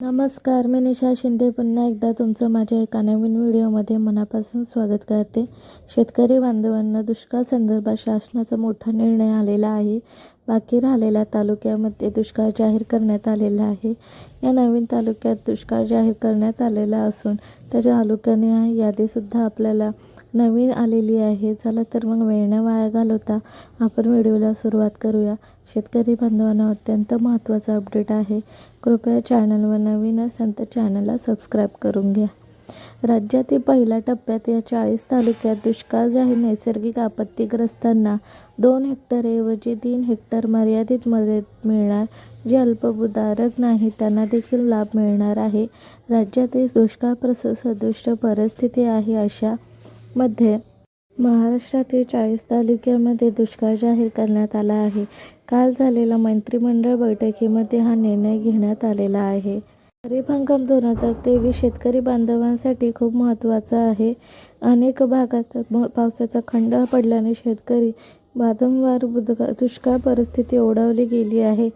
नमस्कार मी निशा शिंदे. पुन्हा एकदा तुमचं माझ्या एका नवीन व्हिडिओमध्ये मनापासून स्वागत करते. शेतकरी बांधवांना दुष्काळ संदर्भात शासनाचा मोठा निर्णय आलेला आहे. बाकी राहिलेल्या तालुक्यामध्ये दुष्काळ जाहीर करण्यात आलेला आहे. या नवीन तालुक्यात दुष्काळ जाहीर करण्यात आलेला असून त्या तालुक्याने यादीसुद्धा आपल्याला नवीन आलेली आहे. चला तर मग वेळ वाया घालवता आपण व्हिडिओला सुरुवात करूया. शेतकरी बांधवांना अत्यंत महत्त्वाचा अपडेट आहे. कृपया चॅनलवर नवीन असाल तर चॅनलला सबस्क्राईब करून घ्या. राज्यातील पहिल्या टप्प्यात या चाळीस तालुक्यात दुष्काळ जाहीर नैसर्गिक आपत्तीग्रस्तांना दोन हेक्टरऐवजी तीन हेक्टर मर्यादित मदत मिळणार जे अल्पभूधारक नाही त्यांना देखील लाभ मिळणार आहे. राज्यातील दुष्काळ सदृश परिस्थिती आहे अशा मध्ये महाराष्ट्रातील चाळीस तालुक्यामध्ये दुष्काळ जाहीर करण्यात आला आहे. काल झालेल्या मंत्रिमंडळ बैठकीमध्ये हा निर्णय घेण्यात आलेला आहे. खरीप हंगाम दोन हजार तेवीस शेतकरी बांधवांसाठी खूप महत्त्वाचा आहे. अनेक भागात पावसाचा खंड पडल्याने शेतकरी वारंवार दुष्काळ परिस्थिती ओढावली गेली आहे.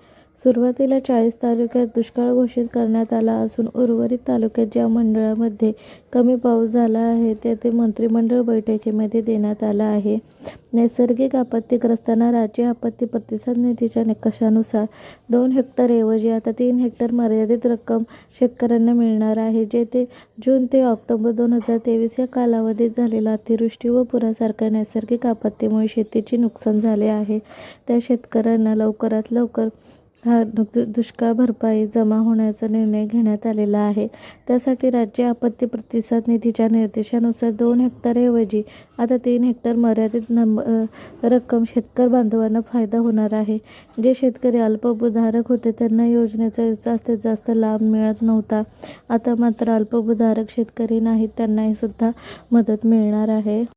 सुरुवातीला चाळीस तालुक्यात दुष्काळ घोषित करण्यात आला असून उर्वरित तालुक्यात ज्या मंडळामध्ये कमी पाऊस झाला आहे तेथे मंत्रिमंडळ बैठकीमध्ये देण्यात आला आहे. नैसर्गिक आपत्तीग्रस्तांना राज्य आपत्ती प्रतिसाद निधीच्या निकषानुसार दोन हेक्टरऐवजी आता तीन हेक्टर मर्यादित रक्कम शेतकऱ्यांना मिळणार आहे जे ते जून ते ऑक्टोबर दोन हजार तेवीस या कालावधीत झालेल्या अतिवृष्टी व पुरासारख्या नैसर्गिक आपत्तीमुळे शेतीचे नुकसान झाले आहे. त्या शेतकऱ्यांना लवकरात लवकर दुष्काळ भरपाई जमा होण्याचा निर्णय घेण्यात आलेला आहे. त्यासाठी राज्य आपत्ती प्रतिसाद निधीच्या निर्देशानुसार दोन हेक्टरऐवजी आता तीन हेक्टर मर्यादित नंब रक्कम शेतकरी बांधवांना फायदा होणार आहे. जे शेतकरी अल्पभूधारक होते त्यांना योजनेचा जास्तीत जास्त लाभ मिळत नव्हता. आता मात्र अल्पभूधारक शेतकरी नाहीत त्यांनाही सुद्धा मदत मिळणार आहे.